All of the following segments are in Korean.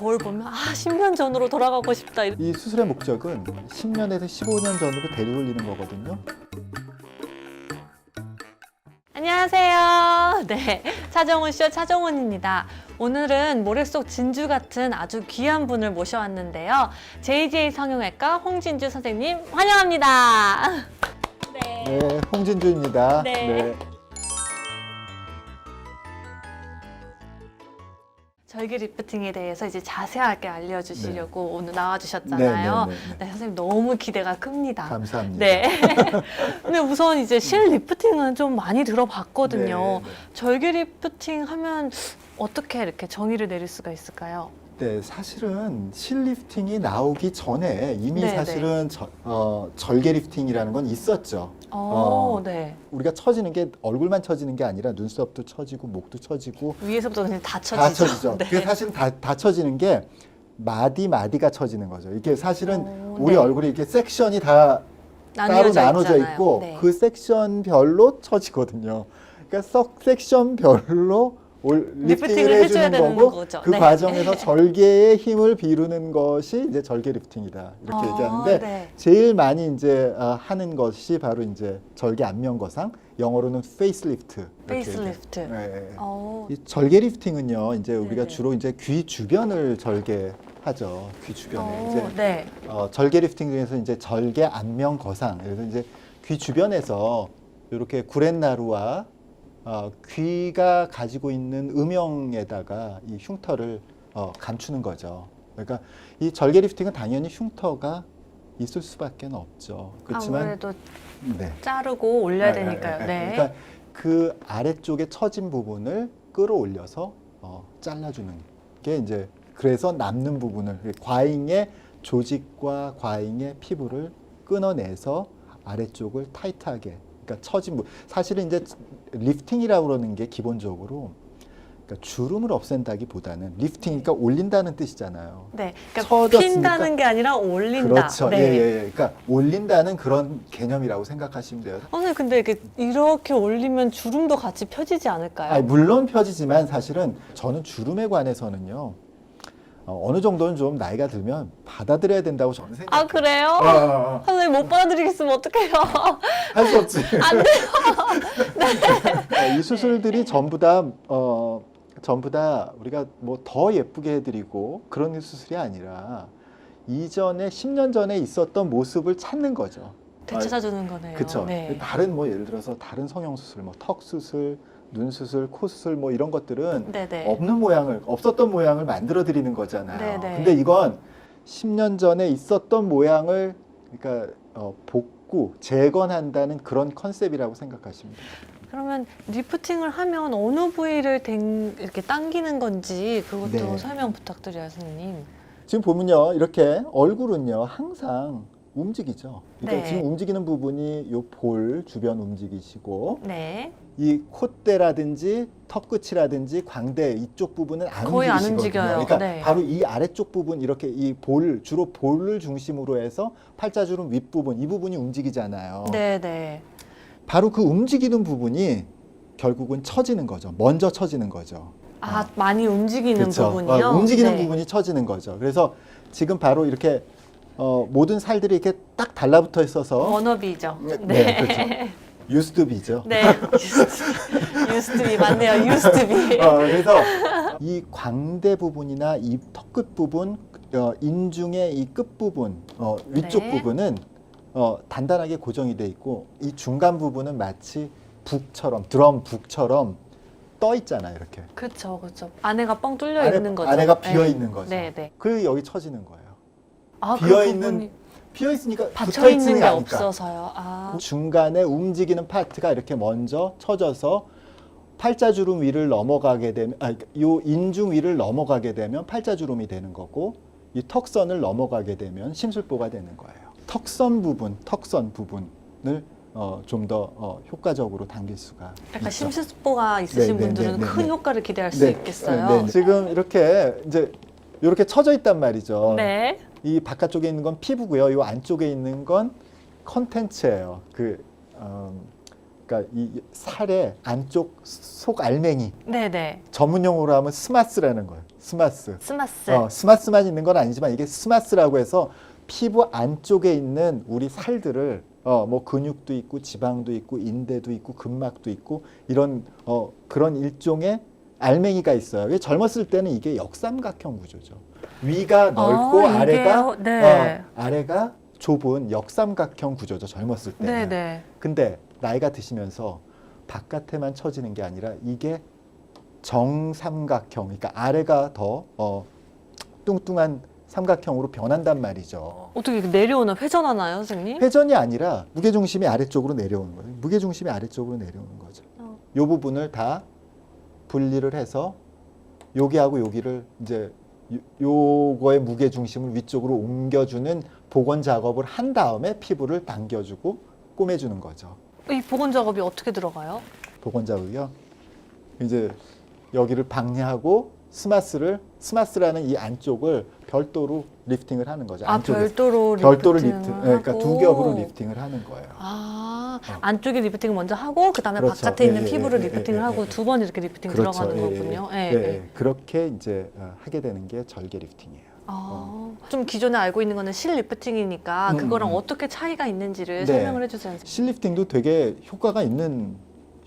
거울 보면 아 10년 전으로 돌아가고 싶다. 이런- 이 수술의 목적은 10년에서 15년 전으로 데리고 올리는 거거든요. 안녕하세요. 네, 차정훈 쇼 차정훈입니다. 오늘은 모래 속 진주 같은 아주 귀한 분을 모셔왔는데요. JJ 성형외과 홍진주 선생님 환영합니다. 네. 네, 홍진주입니다. 네. 절개 리프팅에 대해서 이제 자세하게 알려주시려고 오늘 나와주셨잖아요. 네, 네, 네, 네, 선생님 너무 기대가 큽니다. 감사합니다. 네. 근데 우선 이제 실 리프팅은 좀 많이 들어봤거든요. 네, 절개 리프팅 하면 어떻게 이렇게 정의를 내릴 수가 있을까요? 네, 사실은 실 리프팅이 나오기 전에 이미 네, 사실은 저- 어, 절개 리프팅이라는 건 있었죠. 어, 어. 네. 우리가 처지는 게 얼굴만 처지는 게 아니라 눈썹도 처지고 목도 처지고 위에서부터 그냥 다 쳐지죠. 다 처지죠. 네. 그게 사실은 다, 다 처지는 게 마디 마디가 처지는 거죠. 이게 사실은 어, 우리 네. 얼굴이 이렇게 섹션이 다 따로 나뉘어져 나눠져 있잖아요. 있고 네. 그 섹션별로 처지거든요. 그러니까 석 섹션별로 올, 리프팅을 리프팅을 해주는 거고 거죠. 그 네. 과정에서 절개의 힘을 비루는 것이 이제 절개 리프팅이다 이렇게 어, 얘기하는데 네. 제일 많이 이제 어, 하는 것이 바로 이제 절개 안면 거상 영어로는 페이스리프트. 페이스리프트. 얘기해요. 네. 어, 이 절개 리프팅은요 이제 우리가 네네. 주로 이제 귀 주변을 절개 하죠 귀 주변에 어, 이제 네. 어, 절개 리프팅 중에서 이제 절개 안면 거상 그래서 이제 귀 주변에서 이렇게 구렛나루와 어, 귀가 가지고 있는 음영에다가 이 흉터를 어, 감추는 거죠. 그러니까 이 절개 리프팅은 당연히 흉터가 있을 수밖에 없죠. 그렇지만 아무래도 네. 자르고 올려야 네, 되니까요. 네, 네. 네. 그러니까 그 아래쪽에 처진 부분을 끌어올려서 어, 잘라주는 게 이제 그래서 남는 부분을 과잉의 조직과 과잉의 피부를 끊어내서 아래쪽을 타이트하게 그러니까 처진 부 사실은 이제 리프팅이라고 그러는 게 기본적으로 그러니까 주름을 없앤다기보다는 리프팅이니까 올린다는 뜻이잖아요. 네. 그러니까. 핀다는 게 아니라 올린다. 그렇죠. 네. 예, 예, 예. 그러니까 올린다는 그런 개념이라고 생각하시면 돼요. 선생님 근데 이렇게 이렇게 올리면 주름도 같이 펴지지 않을까요? 아니, 물론 펴지지만 사실은 저는 주름에 관해서는요 어, 어느 정도는 좀 나이가 들면 받아들여야 된다고 저는 생각해요. 아 그래요? 어, 어, 어. 선생님 못 받아드리겠으면 어떡해요? 할 수 없지. 안 돼요. 이 수술들이 전부 다 어, 전부 다 우리가 뭐 더 예쁘게 해드리고 그런 수술이 아니라 이전에 10년 전에 있었던 모습을 찾는 거죠. 되찾아주는 거네요. 그렇죠. 네. 다른 뭐 예를 들어서 다른 성형 수술, 뭐 턱 수술, 눈 수술, 코 수술 뭐 이런 것들은 네네. 없는 모양을 없었던 모양을 만들어 드리는 거잖아요. 네네. 근데 이건 10년 전에 있었던 모양을 그러니까 어, 복구, 재건한다는 그런 컨셉이라고 생각하시면 돼요. 그러면 리프팅을 하면 어느 부위를 댕, 이렇게 당기는 건지 그것도 네. 설명 부탁드려요, 선생님. 지금 보면요, 이렇게 얼굴은요 항상 움직이죠. 그러니까 네. 지금 움직이는 부분이 요 볼 주변 움직이시고 네. 이 콧대라든지 턱 끝이라든지 광대 이쪽 부분은 안 거의 안 움직이시거든요. 움직여요. 그러니까 네. 바로 이 아래쪽 부분 이렇게 이 볼 주로 볼을 중심으로 해서 팔자주름 윗 부분 이 부분이 움직이잖아요. 네 네. 바로 그 움직이는 부분이 결국은 처지는 거죠. 먼저 처지는 거죠. 아, 많이 움직이는 그렇죠. 부분이요? 어, 움직이는 네. 부분이 처지는 거죠. 그래서 지금 바로 이렇게 어, 모든 살들이 이렇게 딱 달라붙어 있어서 워너비죠. 네, 네. 그렇죠. 유스드비죠. 네. 유스트비 맞네요. 유스트비. 어, 그래서 이 광대 부분이나 이 턱끝 부분, 어, 인중의 이 끝 부분, 어, 위쪽 네. 부분은 어, 단단하게 고정이 돼 있고 이 중간 부분은 마치 북처럼 드럼 북처럼 떠 있잖아요, 이렇게. 그렇죠, 그렇죠. 안에가 뻥 뚫려 안에- 있는 거죠. 안에가 비어 네. 있는 거죠. 네, 네. 그 여기 처지는 거예요. 아, 그 비어 있는 부분이 비어 있으니까 받쳐 붙어 있는 있지는 게 않으니까. 없어서요. 아, 중간에 움직이는 파트가 이렇게 먼저 쳐져서 팔자주름 위를 넘어가게 되면 아, 요 인중 위를 넘어가게 되면 팔자주름이 되는 거고 이 턱선을 넘어가게 되면 심술보가 되는 거예요. 턱선 부분, 턱선 부분을 어, 좀 더 어, 효과적으로 당길 수가 약간 있죠. 심술보가 있으신 네, 네, 분들은 네, 네, 큰 네. 효과를 기대할 수 네, 있겠어요. 네, 네. 지금 이렇게 이제 이렇게 쳐져 있단 말이죠. 네. 이 바깥쪽에 있는 건 피부고요. 이 안쪽에 있는 건 컨텐츠예요. 그 음, 그러니까 이 살의 안쪽 속 알맹이 네, 네. 전문 용어로 하면 스마스라는 거예요. 스마스. 스마스. 어, 스마스만 있는 건 아니지만 이게 스마스라고 해서 피부 안쪽에 있는 우리 살들을 어, 뭐 근육도 있고 지방도 있고 인대도 있고 근막도 있고 이런 어, 그런 일종의 알맹이가 있어요. 왜 젊었을 때는 이게 역삼각형 구조죠. 위가 넓고 아, 아, 래가 이게요? 네. 어, 아래가 좁은 역삼각형 구조죠. 젊었을 때는. 네, 네. 근데 나이가 드시면서 바깥에만 처지는 게 아니라 이게 정삼각형, 그러니까 아래가 더 어, 뚱뚱한 삼각형으로 변한단 말이죠. 어떻게 내려오나 회전하나요, 선생님? 회전이 아니라 무게 중심이 아래쪽으로 내려오는 거예요. 무게 중심이 아래쪽으로 내려오는 거죠. 어. 이 부분을 다 분리를 해서 여기하고 여기를 이제 요- 요거의 무게 중심을 위쪽으로 옮겨주는 복원 작업을 한 다음에 피부를 당겨주고 꼬매주는 거죠. 이 복원 작업이 어떻게 들어가요? 복원 작업이요. 이제 여기를 방해하고 스마스를 스마스라는 이 안쪽을 별도로 리프팅을 하는 거죠. 아. 별도로 리프팅을 리프팅. 네, 그러니까 두. 겹으로 리프팅을 하는 거예요. 아, 어. 안쪽에 리프팅을 먼저 하고 그 다음에 그렇죠. 바깥에 예, 있는 예, 피부를 예, 리프팅을 예, 하고 예, 두 번 이렇게 리프팅 들어가는 예, 거군요. 예, 예, 예, 예. 예. 그렇게 이제 어, 하게 되는 게 절개 리프팅이에요. 아, 좀 기존에 알고 있는 거는 실 리프팅이니까 음, 그거랑 음. 어떻게 차이가 있는지를 네. 설명을 해주세요. 실리프팅도 되게 효과가 있는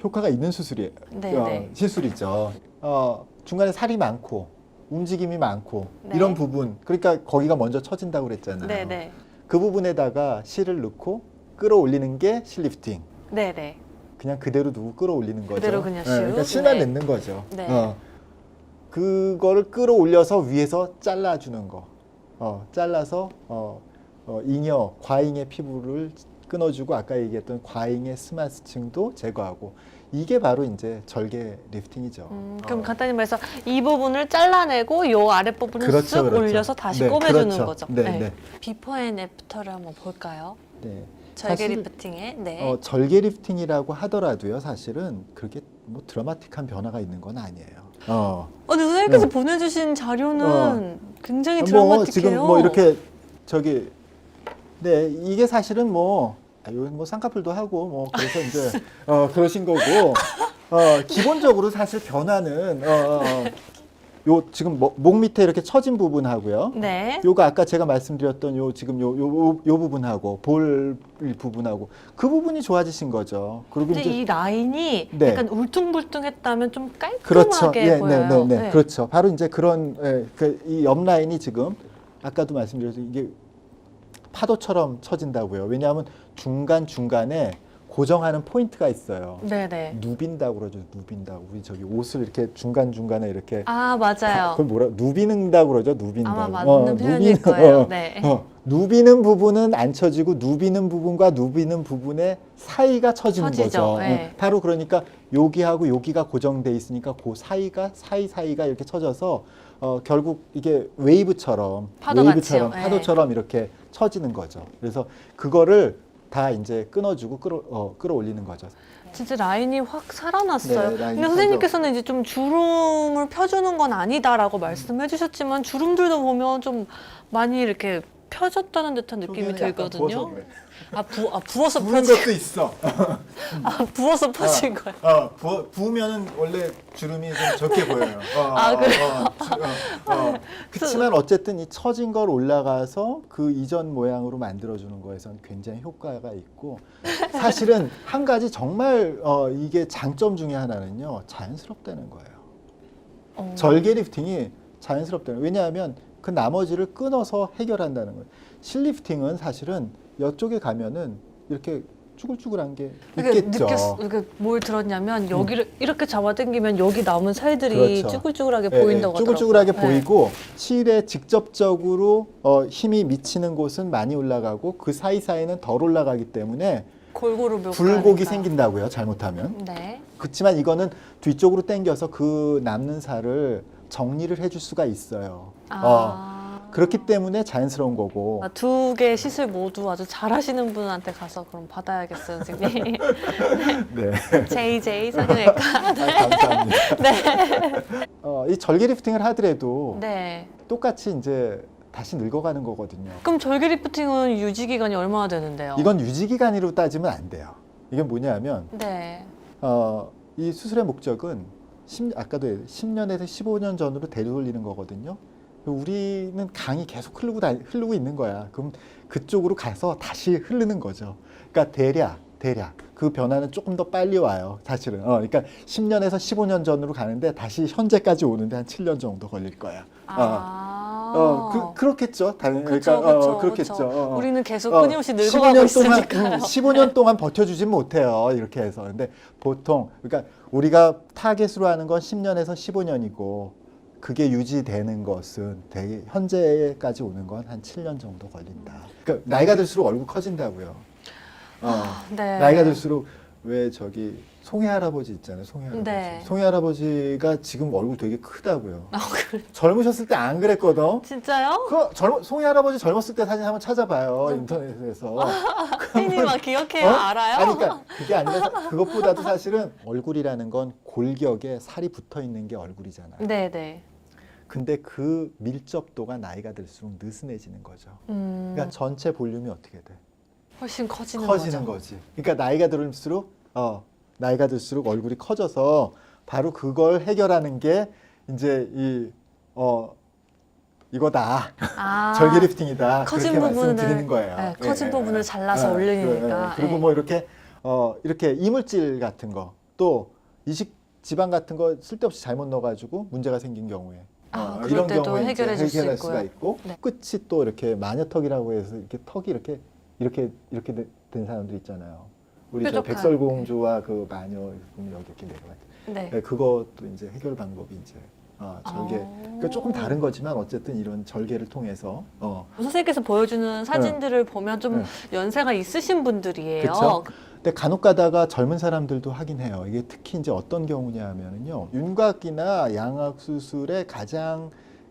효과가 있는 수술이에요. 네, 어, 네. 시술이죠. 어, 중간에 살이 많고 움직임이 많고 네. 이런 부분 그러니까 거기가 먼저 처진다고 그랬잖아요. 네, 네, 그 부분에다가 실을 넣고 끌어올리는 게 실리프팅. 네, 네. 그냥 그대로 두고 끌어올리는 거죠. 그대로 그냥 네, 그러니까 슉? 실만 네. 넣는 거죠. 네. 어. 그거를 끌어올려서 위에서 잘라주는 거. 어, 잘라서 어, 어, 잉여 과잉의 피부를 끊어주고 아까 얘기했던 과잉의 스마스층도 제거하고 이게 바로 이제 절개 리프팅이죠. 음, 그럼 어. 간단히 말해서 이 부분을 잘라내고 요 아랫 부분을 그렇죠, 쓱 그렇죠. 올려서 다시 네, 꼬매주는 그렇죠. 거죠. 네, 네. 비포 앤 애프터를 한번 볼까요? 네. 절개 리프팅에 네. 어, 절개 리프팅이라고 하더라도요, 사실은 그렇게 뭐 드라마틱한 변화가 있는 건 아니에요. 어. 어, 근데 선생님께서 네. 보내주신 자료는 굉장히 뭐 드라마틱해요. 지금 뭐 이렇게 저기 네 이게 사실은 뭐 아, 여기 뭐 쌍꺼풀도 하고 뭐 그래서 이제 어 그러신 거고 어 기본적으로 사실 변화는 어, 어, 어, 요 지금 뭐, 목 밑에 이렇게 처진 부분하고요. 네. 요거 아까 제가 말씀드렸던 요 지금 요 요요 부분하고 볼 부분하고 그 부분이 좋아지신 거죠. 그리고 근데 이제 이 라인이 네. 약간 울퉁불퉁했다면 좀 그렇죠. 깔끔하게 예, 보여요. 네, 네, 네. 그렇죠. 바로 이제 그런 예, 그이 옆 라인이 지금 아까도 말씀드렸죠. 이게 파도처럼 쳐진다고요. 왜냐하면 중간 중간에 고정하는 포인트가 있어요. 네, 네. 누빈다고 그러죠. 누빈다고. 우리 저기 옷을 이렇게 중간 중간에 이렇게 아, 맞아요. 그걸 뭐라 누비는다고 그러죠. 누빈다고. 아마 맞는 어, 표현일 거예요. 어, 네. 어, 누비는 부분은 안 쳐지고 누비는 부분과 누비는 부분의 사이가 처지는 처지죠. 거죠. 네. 응. 바로 그러니까 여기하고 여기가 고정돼 있으니까 그 사이가 사이 사이가 이렇게 처져서 어, 결국 이게 웨이브처럼 파도 웨이브처럼 같이요. 네. 파도처럼 이렇게 처지는 거죠. 그래서 그거를 다 이제 끊어주고 끌어 어, 끌어올리는 거죠. 진짜 라인이 확 살아났어요. 네, 라인이 근데 선생님께서는 이제 좀 주름을 펴주는 건 아니다라고 말씀해 주셨지만 주름들도 보면 좀 많이 이렇게 펴졌다는 듯한 느낌이 들거든요. 아, 부, 아 부어서 부는 펴진 것도 있어. 아, 부어서 펴진 거예요. 어, 부, 부으면은 원래 주름이 좀 적게 보여요. 어, 아, 그래요? 어, 주- 어, 어. 그렇지만 어쨌든 이 처진 걸 올라가서 그 이전 모양으로 만들어주는 거에선 굉장히 효과가 있고 사실은 한 가지 정말 어, 이게 장점 중에 하나는요 자연스럽다는 거예요. 어. 절개 리프팅이 자연스럽다는 거예요. 왜냐하면 그 나머지를 끊어서 해결한다는 거예요. 실리프팅은 사실은 이쪽에 가면은 이렇게 쭈글쭈글한 게 있겠죠. 느꼈, 이게 뭘 들었냐면 여기를 이렇게 잡아당기면 여기 남은 살들이 그렇죠. 쭈글쭈글하게 예, 보인다고 예, 쭈글쭈글하게 하더라고요. 네. 보이고 실에 직접적으로 어, 힘이 미치는 곳은 많이 올라가고 그 사이사이는 덜 올라가기 때문에 골고루 몇 굴곡이 가니까. 생긴다고요. 잘못하면. 네. 그렇지만 이거는 뒤쪽으로 당겨서 그 남는 살을 정리를 해줄 수가 있어요. 어, 아. 그렇기 때문에 자연스러운 거고. 아, 두개 시술 모두 아주 잘하시는 분한테 가서 그럼 받아야겠어요, 선생님. 네. JJ 성형외과. 아, 감사합니다. 네. 어, 이 절개 리프팅을 하더라도 네. 똑같이 이제 다시 늙어가는 거거든요. 그럼 절개 리프팅은 유지 기간이 얼마나 되는데요? 이건 유지 기간으로 따지면 안 돼요. 이게 뭐냐면 네. 어, 이 수술의 목적은 10, 아까도 10년에서 15년 전으로 되돌리는 거거든요. 우리는 강이 계속 흐르고 다, 흐르고 있는 거야. 그럼 그쪽으로 가서 다시 흐르는 거죠. 그러니까 대략 대략 그 변화는 조금 더 빨리 와요. 사실은. 어, 그러니까 10년에서 15년 전으로 가는데 다시 현재까지 오는데 한 7년 정도 걸릴 거야. 아. 어, 그, 그렇겠죠. 당연히. 그쵸, 그러니까, 그쵸, 어, 그렇겠죠. 그쵸. 어, 어. 우리는 계속 어, 끊임없이 늙어가고 15년 동안, 있으니까요. 음, 15년 동안 버텨주진 못해요. 이렇게 해서. 근데 보통, 그러니까 우리가 타겟으로 하는 건 10년에서 15년이고, 그게 유지되는 것은 되게 현재까지 오는 건 한 7년 정도 걸린다. 그러니까 나이가 들수록 얼굴 커진다고요. 어, 네. 나이가 들수록 왜 저기 송해 할아버지 있잖아요. 송해 할아버지. 네. 송해 할아버지가 지금 얼굴 되게 크다고요. 아, 그래. 젊으셨을 때 안 그랬거든. 진짜요? 그 젊 송이 할아버지 젊었을 때 사진 한번 찾아봐요 인터넷에서. 혜인이 막 기억해요? 어? 알아요? 아니, 그러니까 그게 아니라 그것보다도 사실은 얼굴이라는 건 골격에 살이 붙어 있는 게 얼굴이잖아요. 네 네. 근데 그 밀접도가 나이가 들수록 느슨해지는 거죠. 음, 그러니까 전체 볼륨이 어떻게 돼? 훨씬 커지는, 커지는 거죠. 거지. 그러니까 나이가 들수록 어 나이가 들수록 얼굴이 커져서 바로 그걸 해결하는 게 이제 이 어 이거다. 아, 절개 리프팅이다. 커진 그렇게 부분을 말씀드리는 거예요. 네, 커진 부분을 잘라서 예, 올리니까. 예, 그리고 예. 뭐 이렇게 어 이렇게 이물질 같은 거 또 이식 지방 같은 거 쓸데없이 잘못 넣어가지고 문제가 생긴 경우에 아, 어, 때도 경우에 해결해 줄수 해결할 있고요. 수가 있고 네. 끝이 또 이렇게 마녀턱이라고 해서 이렇게 턱이 이렇게 이렇게 이렇게 되- 된 사람들 있잖아요. 우리 저 뾰족한. 백설공주와 그 마녀 보면 여기 이렇게 내려가. 네. 네, 그것도 이제 해결 방법이 이제 어, 절개. 아. 그러니까 조금 다른 거지만 어쨌든 이런 절개를 통해서 어, 선생님께서 보여주는 사진들을 보면 좀 네. 연세가 있으신 분들이에요. 그쵸? 근데 간혹 가다가 젊은 사람들도 하긴 해요. 이게 특히 이제 어떤 경우냐 하면은요. 윤곽이나 양악 수술에 가장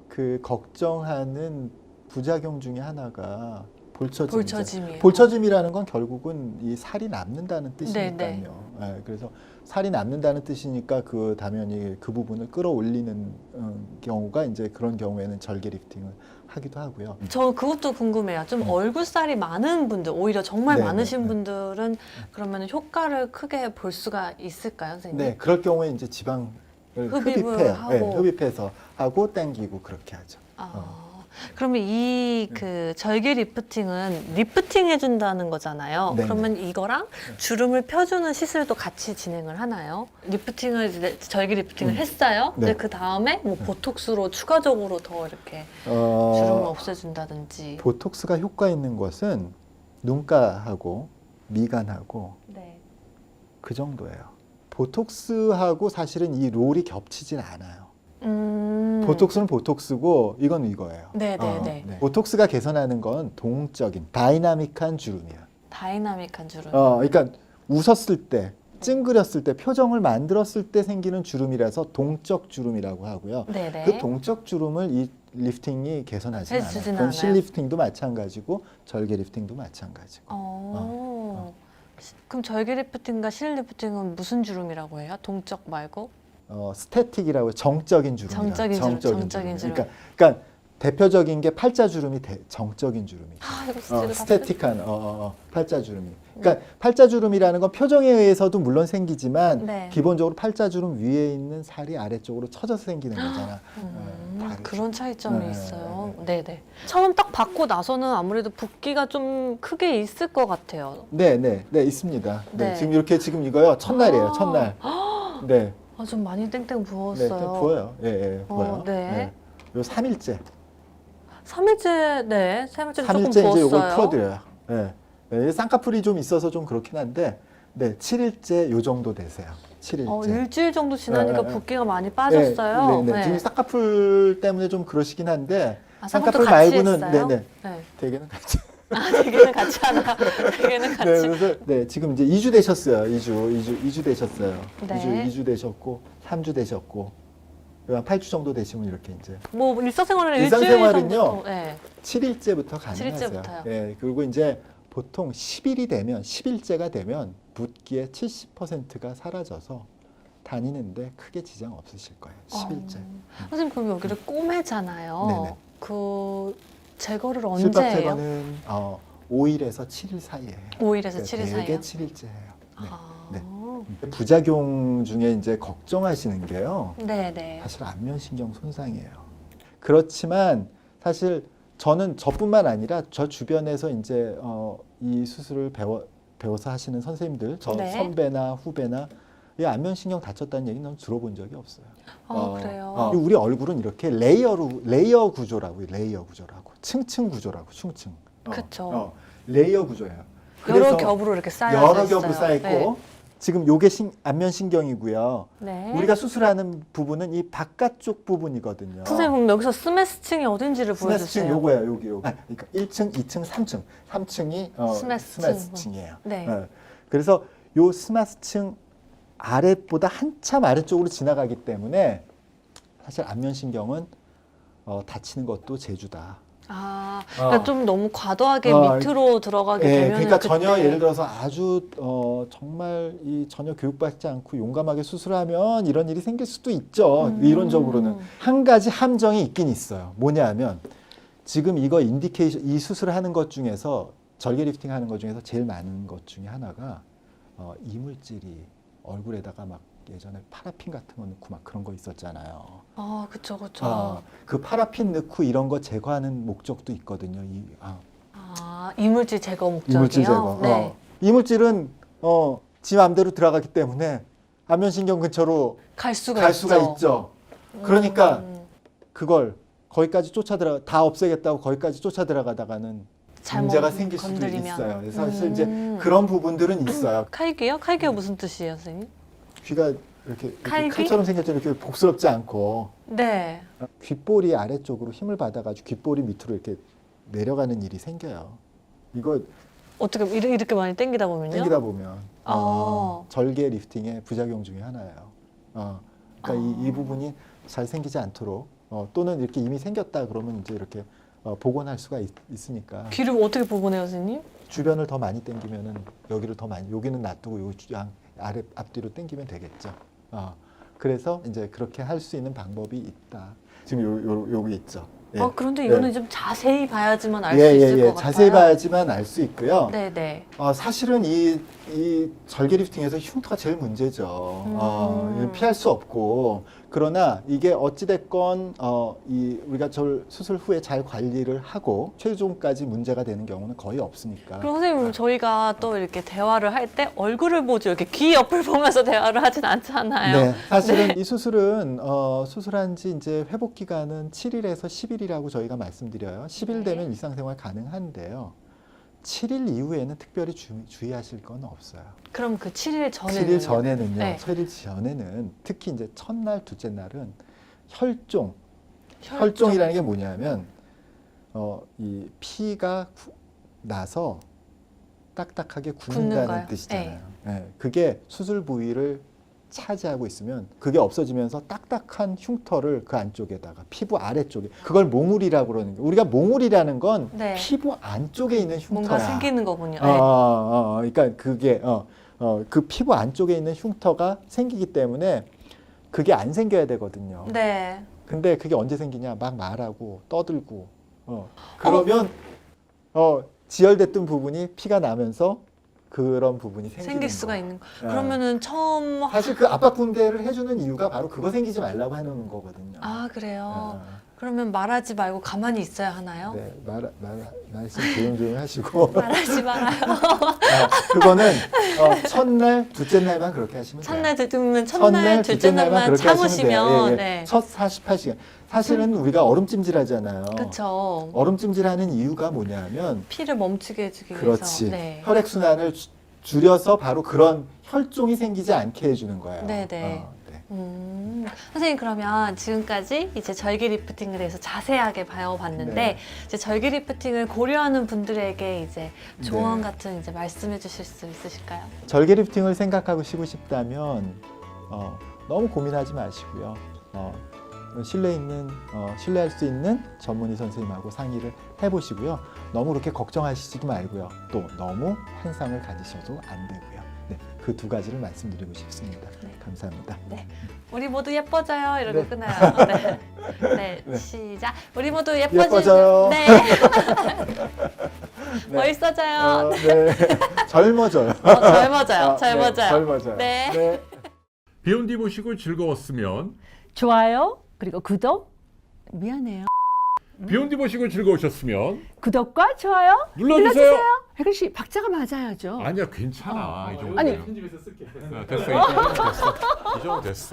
그 걱정하는 부작용 중에 하나가 볼처짐이죠. 볼처짐이에요. 볼처짐이라는 건 결국은 이 살이 남는다는 뜻이니까요. 네, 예, 그래서 살이 남는다는 뜻이니까 그 당연히 그 부분을 끌어올리는 어, 경우가 이제 그런 경우에는 절개 리프팅을 하기도 하고요. 저 그것도 궁금해요. 좀 음. 얼굴살이 많은 분들, 오히려 정말 네, 많으신 네, 네. 분들은 그러면 효과를 크게 볼 수가 있을까요, 선생님? 네, 그럴 경우에 이제 지방을 흡입을 흡입해요. 하고. 네, 흡입해서 하고 당기고 그렇게 하죠. 아, 그러면 이 그 절개 리프팅은 리프팅 해준다는 거잖아요. 네, 그러면 이거랑 주름을 펴주는 시술도 같이 진행을 하나요? 리프팅을 이제 절개 리프팅을 음. 했어요. 네. 근데 그 다음에 뭐 보톡스로 추가적으로 더 이렇게 어, 주름을 없애준다든지. 보톡스가 효과 있는 것은 눈가하고 미간하고 네. 그 정도예요. 보톡스하고 사실은 이 롤이 겹치진 않아요. 음. 보톡스는 보톡스고 이건 이거예요. 네, 네, 어, 네. 보톡스가 개선하는 건 동적인 다이나믹한 주름이야. 다이나믹한 주름. 어, 그러니까 웃었을 때, 찡그렸을 때, 표정을 만들었을 때 생기는 주름이라서 동적 주름이라고 하고요. 네네. 그 동적 주름을 이 리프팅이 개선하지 않아요. 해주진 그건 실 않아요. 리프팅도 마찬가지고 절개 리프팅도 마찬가지고. 어. 시- 그럼 절개 리프팅과 실 리프팅은 무슨 주름이라고 해요? 동적 말고? 어, 스태틱이라고 정적인 주름. 정적인 주름, 정적인 주름. 그러니까, 그러니까 대표적인 게 팔자 주름이 대- 정적인 주름이죠. 아, 이거 어, 진짜 스태틱한 어, 어, 어, 팔자 주름이. 그러니까 팔자 주름이라는 건 표정에 의해서도 물론 생기지만 네. 기본적으로 팔자 주름 위에 있는 살이 아래쪽으로 처져서 생기는 거잖아. 음, 어, 다르죠. 그런 차이점이 네, 있어요. 네 네. 처음 딱 받고 나서는 아무래도 붓기가 좀 크게 있을 것 같아요. 네, 네, 네 있습니다. 네. 네. 지금 이렇게 지금 이거요 첫날이에요, 아. 첫날. 네, 아, 좀 많이 땡땡 네, 부었어요. 좀 부어요. 예, 예, 어, 부어요. 네. 요 3일째, 3일째, 네. 3일째 조금 3일째 이제 부었어요. 요걸 풀어드려요. 예, 네, 쌍꺼풀이 좀 있어서 좀 그렇긴 한데, 네, 7일째 요 정도 되세요. 7일째. 어, 일주일 정도 지나니까 네, 네. 붓기가 많이 빠졌어요. 네, 네, 지금 쌍꺼풀 때문에 좀 그러시긴 한데, 아, 쌍꺼풀 말고는, 했어요? 네, 네, 네. 대개는 같이. 아, 되게는 같이 하나. 되게는 네, 같이. 그래서 네, 지금 이제 2주 되셨어요. 2주, 2주, 2주 되셨어요. 네. 2주, 2주 되셨고, 3주 되셨고, 한 8주 정도 되시면 이렇게 이제 뭐 일상생활은 일상생활은요. 일주일 정도. 네. 7일째부터 가능하세요. 7일째부터요. 네, 그리고 이제 보통 10일이 되면 10일째가 되면 붓기의 70%가 사라져서 다니는데 크게 지장 없으실 거예요. 10일째. 어, 선생님 그럼 여기를 꼬매잖아요. 네네. 그 제거를 실밥 언제 해요? 제거는 어, 5일에서 7일 사이에. 5일에서 7일 되게 사이요. 7일째예요. 네. 아, 네. 부작용 중에 이제 걱정하시는 게요. 네 네. 사실 안면신경 손상이에요. 그렇지만 사실 저는 저뿐만 아니라 저 주변에서 이제 어, 이 수술을 배워 배워서 하시는 선생님들, 저 네. 선배나 후배나 이 안면신경 다쳤다는 얘기는 들어본 적이 없어요. 아 어, 그래요. 어, 우리 얼굴은 이렇게 레이어로 레이어 구조라고 레이어 구조라고 층층 구조라고 층층. 어, 그쵸. 어, 레이어 구조예요. 여러 겹으로 이렇게 쌓여 여러 있어요. 겹으로 쌓여 있고 네. 지금 요게 신, 안면신경이고요. 네. 우리가 수술하는 부분은 이 바깥쪽 부분이거든요. 선생님 그럼 여기서 스메스층이 어딘지를 스매스층 보여주세요. 요거예요, 여기 요거. 아, 그러니까 1층, 2층, 3층. 3층이 어, 스매스층. 스매스층이에요. 네. 어, 그래서 요 스매스층 아래보다 한참 아래쪽으로 지나가기 때문에 사실 안면신경은 어, 다치는 것도 제주다. 아, 어. 그러니까 좀 너무 과도하게 어, 밑으로 들어가게 예, 되면 그러니까 전혀 예를 들어서 아주 어, 정말 이 전혀 교육받지 않고 용감하게 수술하면 이런 일이 생길 수도 있죠. 음. 이론적으로는 한 가지 함정이 있긴 있어요. 뭐냐면 지금 이거 인디케이션 이 수술을 하는 것 중에서 절개 리프팅 하는 것 중에서 제일 많은 것 중에 하나가 어, 이물질이 얼굴에다가 막 예전에 파라핀 같은 거 넣고 막 그런 거 있었잖아요. 아, 그쵸, 그쵸. 아, 그 파라핀 넣고 이런 거 제거하는 목적도 있거든요. 이, 아, 아, 이물질 제거 목적이요? 이물질 제거. 네. 어. 이물질은 어, 지 마음대로 들어가기 때문에 안면신경 근처로 갈 수가 갈 있죠. 수가 있죠. 그러니까 음, 그걸 거기까지 쫓아 들어 다 없애겠다고 거기까지 쫓아 들어가다가는 문제가 생길 건드리면. 수도 있어요. 그래서 사실 음. 이제 그런 부분들은 있어요. 칼귀요? 칼귀가 무슨 뜻이에요, 선생님? 귀가 이렇게, 이렇게 칼귀? 칼처럼 생겼죠. 이렇게 복스럽지 않고 네. 귓볼이 아래쪽으로 힘을 받아가지고 귓볼이 밑으로 이렇게 내려가는 일이 생겨요. 이거 어떻게 이렇게, 이렇게 많이 당기다 보면요? 당기다 보면 아. 어, 절개 리프팅의 부작용 중에 하나예요. 어, 그러니까 이, 이 아. 부분이 잘 생기지 않도록 어, 또는 이렇게 이미 생겼다 그러면 이제 이렇게 어, 복원할 수가 있, 으니까 귀를 어떻게 보고내요, 선생님? 주변을 더 많이 당기면은 여기를 더 많이 여기는 놔두고 요 주- 양 아래 앞뒤로 당기면 되겠죠. 어, 그래서 이제 그렇게 할 수 있는 방법이 있다. 지금 요, 요 여기 있죠. 예. 아, 그런데 이거는 예. 좀 자세히 봐야지만 알 수 예, 있을 예, 것 예. 같아요. 자세히 봐야지만 알 수 있고요. 네, 네. 어, 사실은 이, 이 절개 리프팅에서 흉터가 제일 문제죠. 어, 음. 이거 피할 수 없고. 그러나 이게 어찌됐건, 어, 이, 우리가 절 수술 후에 잘 관리를 하고 최종까지 문제가 되는 경우는 거의 없으니까. 그럼 선생님 저희가 또 이렇게 대화를 할 때 얼굴을 보죠. 이렇게 귀 옆을 보면서 대화를 하진 않잖아요. 네, 사실은 이 수술은 어, 수술한 지 이제 회복 기간은 7일에서 10일이라고 저희가 말씀드려요. 10일 되면 일상생활 가능한데요. 7일 이후에는 특별히 주, 주의하실 건 없어요. 그럼 그 7일 전에는 7일 전에는요. 네. 7일 전에는 특히 이제 첫날, 둘째 날은 혈종, 혈종. 혈종이라는 게 뭐냐면 어, 이 피가 구- 나서 딱딱하게 굳는다는 굳는가요? 뜻이잖아요. 네, 그게 수술 부위를 차지하고 있으면 그게 없어지면서 딱딱한 흉터를 그 안쪽에다가 피부 아래쪽에 그걸 몽울이라고 그러는 거예요. 우리가 몽울이라는 건 네. 피부 안쪽에 있는 흉터야. 뭔가 생기는 거군요. 어, 네. 어, 어, 그러니까 그게 어, 어, 그 피부 안쪽에 있는 흉터가 생기기 때문에 그게 안 생겨야 되거든요. 네. 근데 그게 언제 생기냐? 막 말하고 떠들고. 어. 그러면 어, 지혈됐던 부분이 피가 나면서 그런 부분이 생길 수가 거야. 있는 거. 어. 그러면은 처음 사실 그 압박 분대를 해주는 이유가 바로 그거 생기지 말라고 하는 거거든요. 아 그래요. 어, 그러면 말하지 말고 가만히 있어야 하나요? 네, 말, 말, 말씀 조용조용 하시고. 말하지 말아요. 아, 그거는 어, 첫날, 둘째 날만 그렇게 하시면 돼요. 첫날 듣으면 첫날, 둘째 날만 그렇게 하시면 참으시면 돼요. 예, 예. 네. 첫 48시간. 사실은 우리가 얼음찜질하잖아요. 그렇죠. 얼음찜질하는 이유가 뭐냐면 피를 멈추게 해주기 그렇지. 위해서. 네. 혈액 순환을 주- 줄여서 바로 그런 혈종이 생기지 않게 해주는 거예요. 네, 네. 어, 네. 음, 선생님 그러면 지금까지 이제 절개 리프팅에 대해서 자세하게 배워봤는데 네. 이제 절개 리프팅을 고려하는 분들에게 이제 조언 네. 같은 이제 말씀해 주실 수 있으실까요? 절개 리프팅을 생각하고 쉬고 싶다면 어, 너무 고민하지 마시고요. 어, 신뢰 있는 어, 신뢰할 수 있는 전문의 선생님하고 상의를 해보시고요. 너무 그렇게 걱정하시지도 말고요. 또 너무 환상을 가지셔도 안 되고요. 네, 그 두 가지를 말씀드리고 싶습니다. 네. 감사합니다. 네. 우리 모두 예뻐져요 이러고 네. 끊어요. 네. 네. 네. 시작. 우리 모두 예뻐지. 예뻐져요. 네. 멋있어져요. 어, 네. 젊어져요. 어, 젊어져요. 아, 젊어져요. 네, 젊어져요. 네. 비욘디 보시고 즐거웠으면 좋아요 그리고 구독 미안해요. 비욘디 보시고 즐거우셨으면 구독과 좋아요 눌러주세요. 혜근 씨 박자가 맞아야죠. 아니야 괜찮아 이 정도. 아니. 편집해서 쓸게. 됐어 이 정도 됐어. 이 정도 됐어.